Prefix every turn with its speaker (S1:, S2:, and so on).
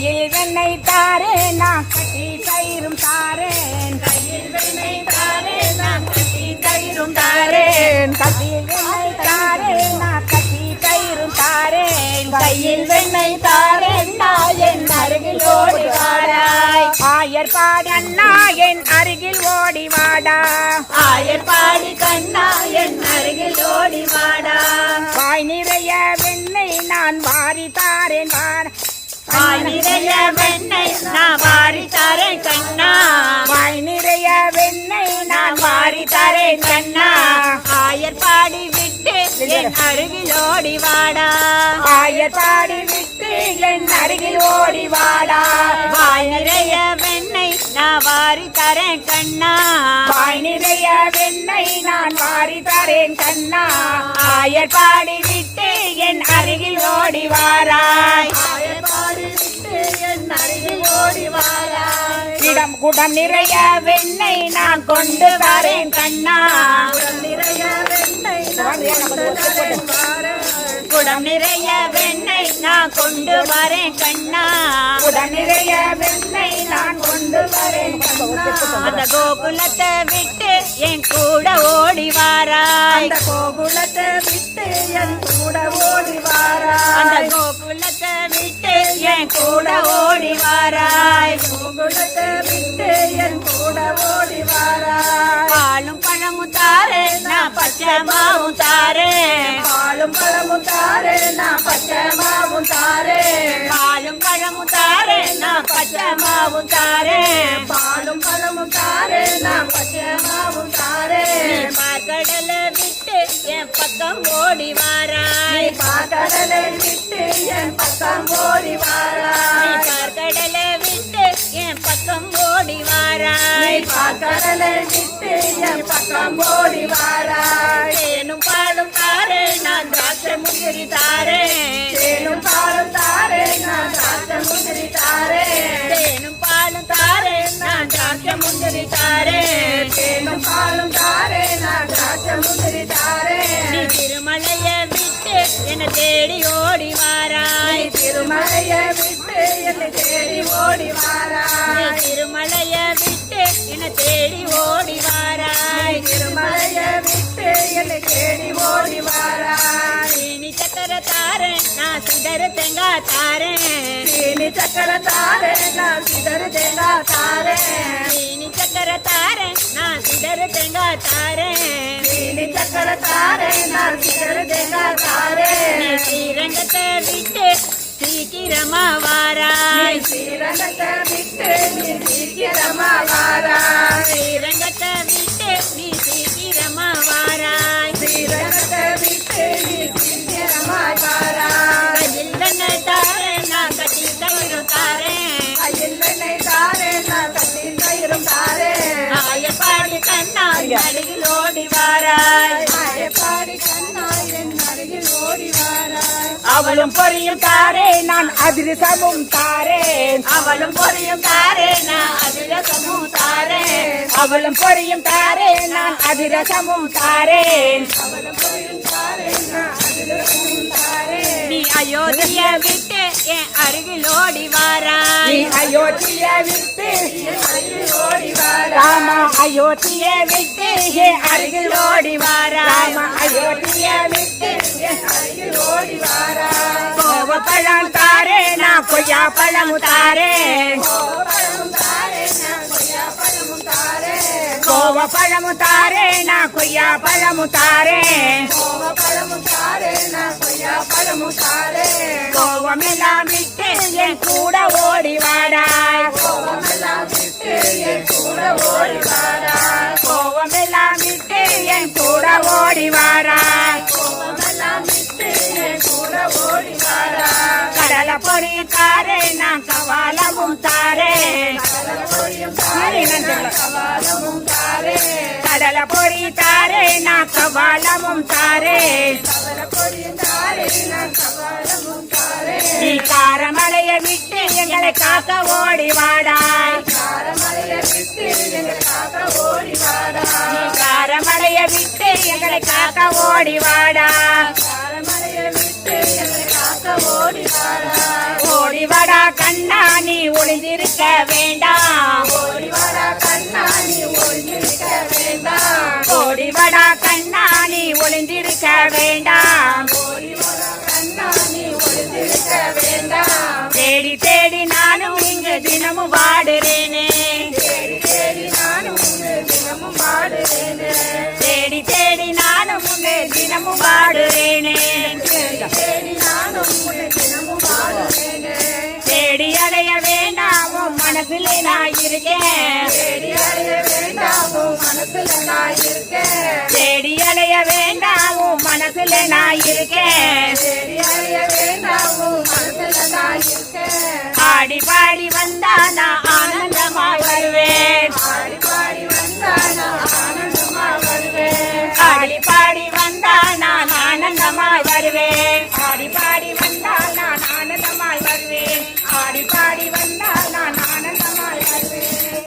S1: கையில் வெண்ணெய் தாரேன் நான் கட்டி தயிரும் தாரேன். கையில் வெண்ணெய் தாரேன் நான் கட்டி தயிரும் தாரேன். கையில் வெண்ணெய் தாரேன் நான் கட்டி தயிரும் தாரேன் கையில் வெண்ணெய் தாரேன் நான் என் அருகில் ஓடி வாடாய். ஆயர் பாடி அண்ணா என் அருகில் ஓடி வாடா.
S2: ஆயர் பாடி கண்ணா
S1: நான் வாரி தரேன்
S2: கண்ணா.
S1: வாய் நிறைய வெண்ணெய் நான் வாரி தரேன் கண்ணா.
S2: ஆயர் பாடி விட்டு என் அருகில் ஓடி வாடா.
S1: ஆயர் பாடி விட்டு என் அருகில் ஓடி வாடா.
S2: வாய் நிறைய வெண்ணெய் நான் வாரி தரேன் கண்ணா.
S1: வாய் நிறைய வெண்ணெய் நான் வாரி தரேன் கண்ணா. ஆயர் பாடி விட்டு என் அருகில் ஓடி வாராய்
S2: வாடா
S1: குடம் நிறைய வெண்ணெய் நான் கொண்டு வரேன் கண்ணா.
S2: நிறைய குடம் நிறைய வெண்ணெய் நான் கொண்டு வரேன் கண்ணா.
S1: குடம் நிறைய வெண்ணெய் நான் கொண்டு வரேன்
S2: அந்த கோகுலத்தை விட்டு என் கூட ஓடி வாராய்.
S1: அந்த கோகுலத்தை விட்டு என் கூட ஓடி
S2: அந்த
S1: வாராய்
S2: கோகுலத்தை விட்டு என் கூட ஓடி வாராய்.
S1: கோகுலத்தை விட்டு என் கூட ஓடி வாராய்.
S2: பாலும் பழமும் தாரே நான் பச்சை மாவும் தாரே
S1: பழமும் தாரே நான் பச்சை மாவும் தாரே.
S2: பாலும் பழமும் தாரே நான் பச்சை மாவும் தாரே.
S1: பாலும் பழமும் தாரே நான் பச்சை மாவும் தாரே.
S2: நீ பார்க்கடல விட்டு என் பக்கம் ஓடி வாராய்
S1: நீ பாக்கடலை விட்டு என் பக்கம் ஓடி வாராய்
S2: பார்க்கடல விட்டு என் பக்கம் ஓடி வாராய்
S1: விட்டு என் பக்கம் ஓடி வாராய்
S2: திராட்சை தாரே.
S1: தேனும் பாலும் தாரே நான் திராட்சை முந்திரி தாரே.
S2: தேனும் பாலும் தாரே நான் திராட்சை முந்திரி தாரே.
S1: தேனும் பாலும் தாரே நான் முந்திரி தாரே.
S2: நீ திருமலைய விட்டு என்னை தேடி ஓடி வாராய்.
S1: திருமலைய விட்டு என்னை தேடி ஓடி வாராய்.
S2: திருமலைய விட்டு என்னை தேடி ஓடி வாராய்.
S1: திருமலைய விட்டு என்னை தேடி ஓடி
S2: சிதற தேங்காய் தாரே.
S1: சீனி சக்கர தாரே நான் சிதறு தேங்கா தாரே.
S2: சீனி சக்கர தாரே நான் சிதற தேங்காய் தாரே.
S1: சீனி சக்கர தாரே நான் சிதறு தேங்கா தாரே.
S2: ஸ்ரீரங்கத்தை விட்டு சீக்கிரமா
S1: நீ
S2: வாராய்
S1: ஸ்ரீரங்கத்தை விட்டு
S2: அருகில் ஓடி வாராய்
S1: பாடி கண்ணாய் அருகில் ஓடி வாராய்.
S3: அவளும் பொரியும் தாரே நான் அதிரசமும் தாரேன்.
S2: அவளும் பொரியும் தாரே நான் அதிரசமும் தாரேன்.
S3: அவளும் பொரியும் தாரே நான் அதிரசமும் தாரேன்.
S2: நீ அயோத்திய விட்டு என் அருகில் ஓடி
S3: நீ
S2: வாராய்
S3: அயோத்திய விட்டு ராம அயோத்திய விட்டு அருகில் ஓடி வாரா. ராம அயோத்திய விட்டு
S1: அருகில் ஓடி வாராய்
S3: கோவ பழம் தாரே நான் கொய்யா பழம்
S1: தாரே.
S3: கோவ பழம் தாரே நான் கொய்யா பழம் தாரேன்
S1: கோவ பழமும் தாரே. நான் கொய்யா பழமும் தாரே
S3: கோவமெல்லாம் விட்டு என் கூட ஓடி வாடா.
S1: கோவமெல்லாம் விட்டு என் கூட ஓடி வாராய்
S3: கோவமெல்லாம் விட்டு என் கூட ஓடி வாராய்
S1: கோவமெல்லாம் விட்டு என் கூட ஓடி
S3: கடல பொறி தாரே நான் கவாலமும்
S1: தாரே. கவாலமும் தாரே.
S3: கடல பொறி தாரே நான் கவாலமும் தாரே.
S1: கடல பொறி தாரே நான் கவாலமும் தாரே.
S3: காரமலைய விட்டு எங்களை காக்க ஓடி வாடாய்.
S1: காரமலைய விட்டு எங்களை காக்க ஓடி
S3: வாடா
S1: காரமலைய விட்டு எங்களை காக்க ஓடி
S3: கண்ணா நீ ஒளிந்திருக்க வேண்டாம்.
S1: ஓடி கண்ணா நீ ஒளிந்திருக்க வேண்டாம்
S3: ஓடி கண்ணா நீ ஒளிந்திருக்க வேண்டாம்.
S1: ஓடி தினமும் வாடுறேனே
S3: தேடி தேடி நானும் உன்னை தினமும்
S1: வாடுறேனே
S3: தேடி
S1: அடைய வேண்டாமோ மனசுல நான் இருக்கேன்.
S3: தேடி
S1: அலைய வேண்டாமோ மனசுல நான் இருக்கேன். ஆடி பாடி வந்தானா?